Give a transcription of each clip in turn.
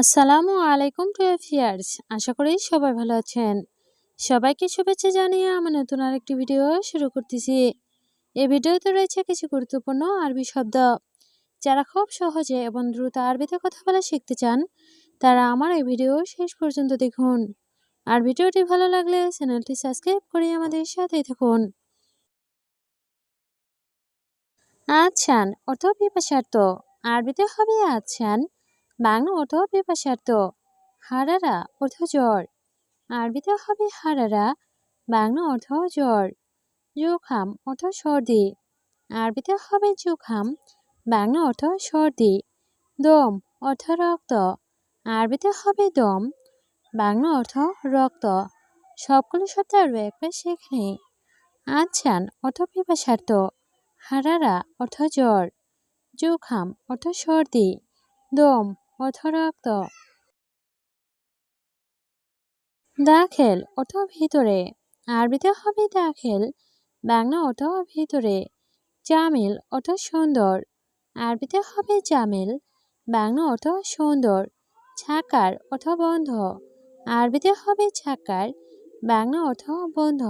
আসসালামু আলাইকুম প্রিয় ভিউয়ার্স, আশা করি সবাই ভালো আছেন। সবাইকে শুভেচ্ছা জানিয়ে আমার নতুন আরেকটি ভিডিও শুরু করতেছি। এই ভিডিওতে রয়েছে কিছু গুরুত্বপূর্ণ আরবি শব্দ। যারা খুব সহজে এবং দ্রুত আরবিতে কথা বলা শিখতে চান, তারা আমার এই ভিডিও শেষ পর্যন্ত দেখুন। আর ভিডিওটি ভালো লাগলে চ্যানেলটি সাবস্ক্রাইব করে আমাদের সাথেই থাকুন। আচ্ছান, অর্থ পিপাসার্থ। আরবিতে হবে আচ্ছান বাংলা অর্থ পিপাসার্থ হারারা অর্থ জ্বর। আরবিতে হবে হারারা, বাংলা অর্থ জ্বর। জোখাম অর্থ সর্দি। আরবিতে হবে জোখাম, বাংলা অর্থ সর্দি। দম অর্থ রক্ত। আরবিতে হবে দম, বাংলা অর্থ রক্ত। সবগুলো শব্দ আরও একবার শেখে আচ্ছান অর্থ পিপাসার্থ হারারা অর্থ জ্বর। জোখাম অর্থ সর্দি। দম অর্থ রক্ত দাখেল, অর্থ ভিতরে। আরবিতে হবে দাখেল, বাংলা অর্থ ভিতরে। জামিল, অর্থ সুন্দর। আরবিতে হবে জামিল, বাংলা অর্থ সুন্দর। ছাকার, অর্থ বন্ধ। আরবিতে হবে ছাকার, বাংলা অর্থ বন্ধ।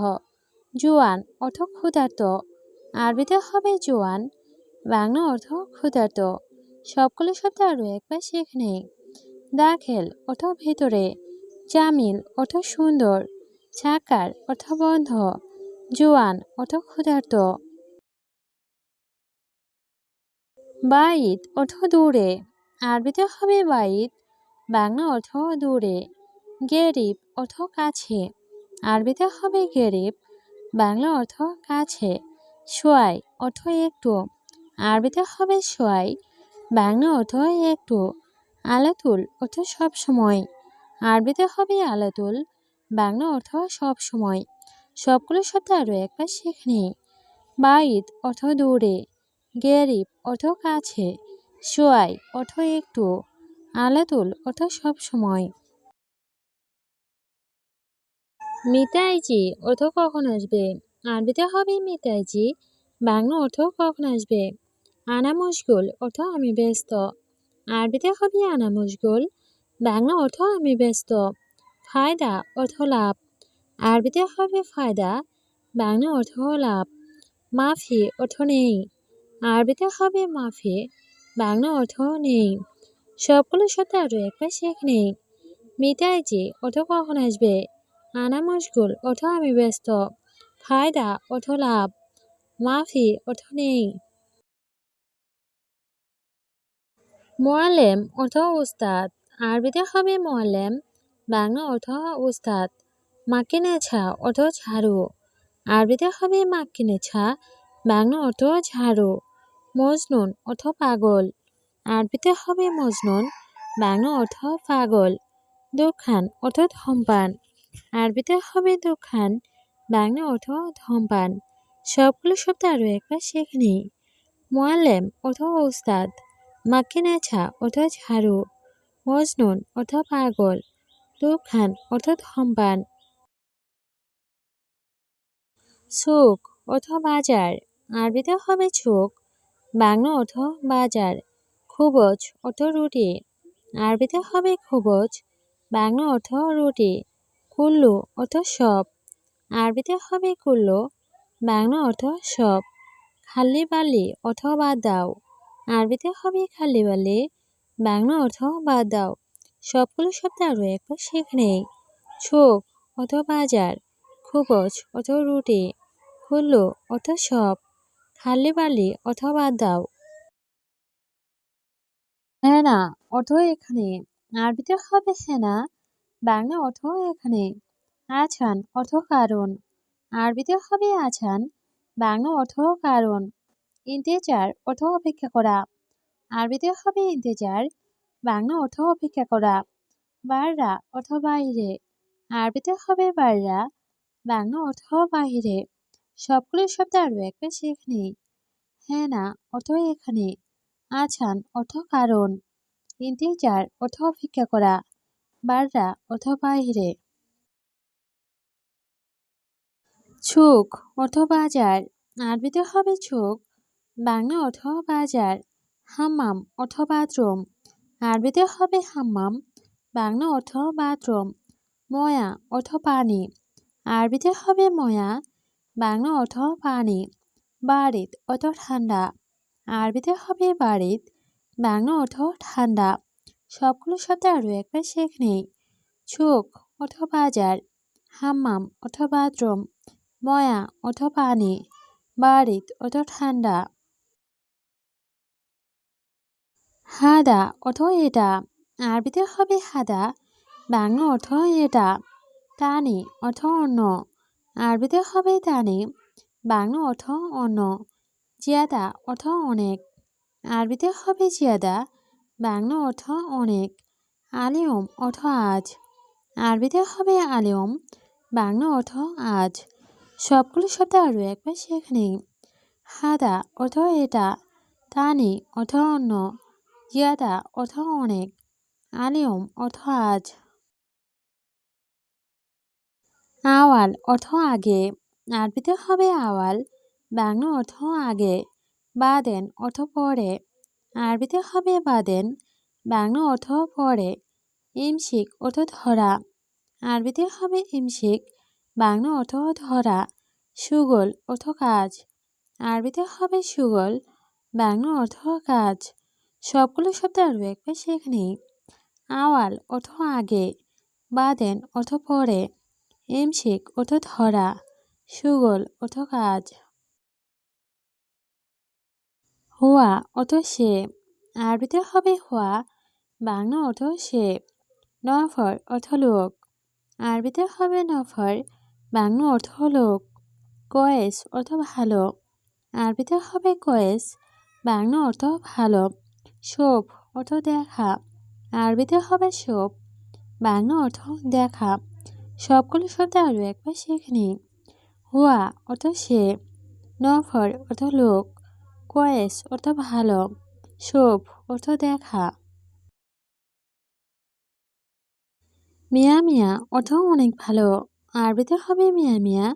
জোয়ান, অর্থ ক্ষুধার্ত। আরবিতে হবে জোয়ান, বাংলা অর্থ ক্ষুধার্ত। সবগুলো শব্দ আরও একবার শেখনে দাখেল অর্থ ভেতরে, জামিল অর্থ সুন্দর, ছাকার অর্থ বন্ধ, জোয়ান অর্থ ক্ষুধার্ত। বাইত অর্থ দূরে, আরবিতে হবে বাইত বাংলা অর্থ দূরে, গেরিব অর্থ কাছে, আরবিতে হবে গেরিব, বাংলা অর্থ কাছে, সোয়াই অর্থ একটু, আরবিতে হবে সোয়াই বাংলা অর্থ একটু। আলাতুল অর্থ সব সময়। আরবিতে হবে আলাতুল, বাংলা অর্থ সব সময়। সবগুলো শব্দ আরও একবার শেখনি বাইদ অর্থ দূরে, গেরিব অর্থ কাছে, সোয়াই অর্থ একটু। আলাতুল অর্থ সব সময়। মিতাইজি অর্থ কখন আসবে? আরবিতে হবে মিতাইজি, বাংলা অর্থ কখন আসবে? আনা মুশগুল অর্থ আমি ব্যস্ত। আরবিতে হবে আনা মুশগুল বাংলা অর্থ আমি ব্যস্ত। ফায়দা অর্থ লাভ। আরবিতে হবে ফায়দা, বাংলা অর্থ লাভ। মাফি অর্থ নেই। আরবিতে হবে মাফি, বাংলা অর্থ নেই। সবগুলো শব্দ আরও একবার শেখ নেই। মিটাইজি অর্থ কখন আসবে? আনা মুশগুল অর্থ আমি ব্যস্ত। ফায়দা, অর্থ লাভ। মাফি, অর্থ নেই। মোয়ালেম অর্থ উস্তাদ আরবিতে হবে মোয়ালেম বাংলা অর্থ উস্তাদ মাকিনেছা অর্থ ঝাড়ু। আরবিতে হবে মাকিনেছা বাংলা অর্থ ঝাড়ু। মজনুন অর্থ পাগল। আরবিতে হবে মজনুন, বাংলা অর্থ পাগল। দোকান অর্থ ধমপান। আরবিতে হবে দোকান বাংলা অর্থ ধমপান। সবগুলো শব্দ আরও একবার শেখনি মোয়ালেম অর্থ উস্তাদ মাকিনেছা অর্থ ঝাড়ু মজনুন অর্থ পাগল দোকান অর্থ ধমপান সুক অর্থ বাজার, আরবিতে হবে ছুক বাংলা অর্থ বাজার, খুবজ অর্থ রুটি, আরবিতে হবে খুবজ, বাংলা অর্থ রুটি, কুল্লু অর্থ সব, আরবিতে হবে কুল্লু, বাংলা অর্থ সব, খালি বালি অর্থ বাদ দাও। আরবিতে হবে খালি বালি। বাংলা অর্থ বাদ দাও। সবগুলো শব্দ আরও একবার শেখ নেই। ছোক অর্থ বাজার খুবজ অর্থ রুটি কুল্লু অর্থ সব, খালি বালি অর্থ বাদ দাও। হেনা অর্থ এখানে, আরবিতে হবে হেনা, বাংলা অর্থ এখানে। আছান অর্থ কারণ, আরবিতে হবে আছান, বাংলা অর্থ কারণ। ইন্তেজার অর্থ অপেক্ষা করা। আরবিতে হবে ইন্তেজার বাংলা অর্থ অপেক্ষা করা। বাররা অর্থ বাইরে আরবিতে হবে বাররা, বাংলা অর্থ বাহিরে। সবগুলো শব্দ আরও একবার শেখনি। হ্যাঁ না অর্থ এখানে, আছান অর্থ কারণ। ইন্তেজার অর্থ অপেক্ষা করা। বাররা অর্থ বাহিরে। ছুক অর্থ বাজার আরবিতে হবে ছুক বাংলা অর্থ বাজার, হাম্মাম অর্থ বাথরুম আরবিতে হবে হাম্মাম, বাংলা অর্থ বাথরুম ময়া অর্থ পানি, আরবিতে হবে ময়া, বাংলা অর্থ পানি বাড়িত অর্থ ঠান্ডা, আরবিতে হবে বাড়িত বাংলা অর্থ ঠান্ডা, সবগুলো শব্দ আরও একবার শেখ নেই, চোখ অর্থ বাজার, হাম্মাম অর্থ বাথরুম ময়া অর্থ পানি বাড়িত অর্থ ঠান্ডা। হাদা অর্থ এটা। আরবিতে হবে হাদা, বাংলা অর্থ এটা। টানি অর্থ অন্য। আরবিতে হবে টানি বাংলা অর্থ অন্য। জিয়াদা অর্থ অনেক। আরবিতে হবে জিয়াদা, বাংলা অর্থ অনেক। আলিয়ম অর্থ আজ। আরবিতে হবে আলিয়ম, বাংলা অর্থ আজ। সবগুলো শব্দ আরও একবার সেখানে হাদা অর্থ এটা টানি অর্থ অন্য। জিয়াদা অর্থ অনেক আলিয়ম অর্থ আজ। আওয়াল অর্থ আগে, আরবিতে হবে আওয়াল, বাংলা অর্থ আগে, বাদেন অর্থ পরে, আরবিতে হবে বাদেন, বাংলা অর্থ পরে, ইমশিক অর্থ ধরা, আরবিতে হবে ইমশিক, বাংলা অর্থ ধরা, সুগল অর্থ কাজ, আরবিতে হবে সুগল, বাংলা অর্থ কাজ। সবগুলো শব্দ আরও একবার সেখানে আওয়াল অর্থ আগে, বাদেন অর্থ পরে, এমশেক অর্থ ধরা, সুগল অর্থ কাজ। হুয়া অর্থ সে, আরবিতে হবে হুয়া, বাংলা অর্থ সে, নফর অর্থ লোক, আরবিতে হবে নফর, বাংলা অর্থ লোক, কয়েস অর্থ ভালো, আরবিতে হবে কয়েস, বাংলা অর্থ ভালো। শোভ, অর্থ দেখা। আরবিতে হবে শোভ, বাংলা অর্থ দেখা। সবগুলো শব্দ আরও একবার শিখে নিই। হুয়া, অর্থ সে। নফর, অর্থ লোক। কয়েস, অর্থ ভালো। শোভ, অর্থ দেখা। মিয়া মিয়া, অর্থ অনেক ভালো। আরবিতে হবে মিয়া মিয়া,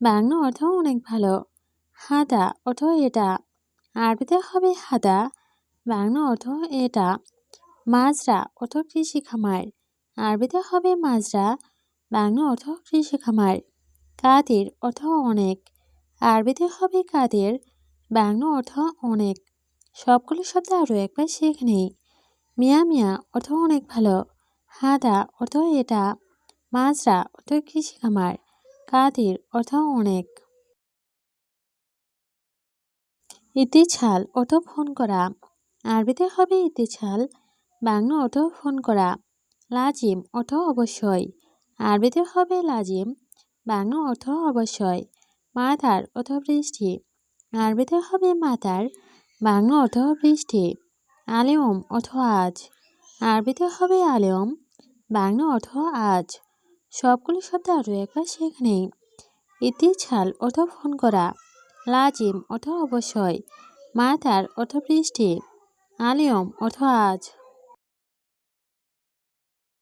বাংলা অর্থ অনেক ভালো। হাদা, অর্থ এটা। আরবিতে হবে হাদা বাংলা অর্থ এটা। মাজরা অর্থ কৃষি খামার আরবিতে হবে মাজরা, বাংলা অর্থ কৃষি খামার কাদের অর্থ অনেক। আরবিতে হবে কাদের, বাংলা অর্থ অনেক। সবগুলো শব্দ আরও একবার শেখ নেই। মিয়া মিয়া অর্থ অনেক ভালো। হাদা অর্থ এটা। মাজরা অর্থ কৃষি খামার কাদের অর্থ অনেক। ইতিছাল অর্থ ফোন করা। আরবিতে হবে ইতিছাল। বাংলা অর্থ ফোন করা। লাজিম অর্থ অবশ্যই। আরবিতে হবে লাজিম। বাংলা অর্থ অবশ্যই। মাথার অর্থ বৃষ্টি আরবিতে হবে মাথার বাংলা অর্থ বৃষ্টি আলেম অর্থ আজ। আরবিতে হবে আলেম। বাংলা অর্থ আজ। সবগুলো শব্দ আরও একবার সেখানে। ইতি ছাল অর্থ ফোন করা। লাজিম অর্থ অবশ্যই। মাথার অর্থ বৃষ্টি আলিয়ম অর্থ আজ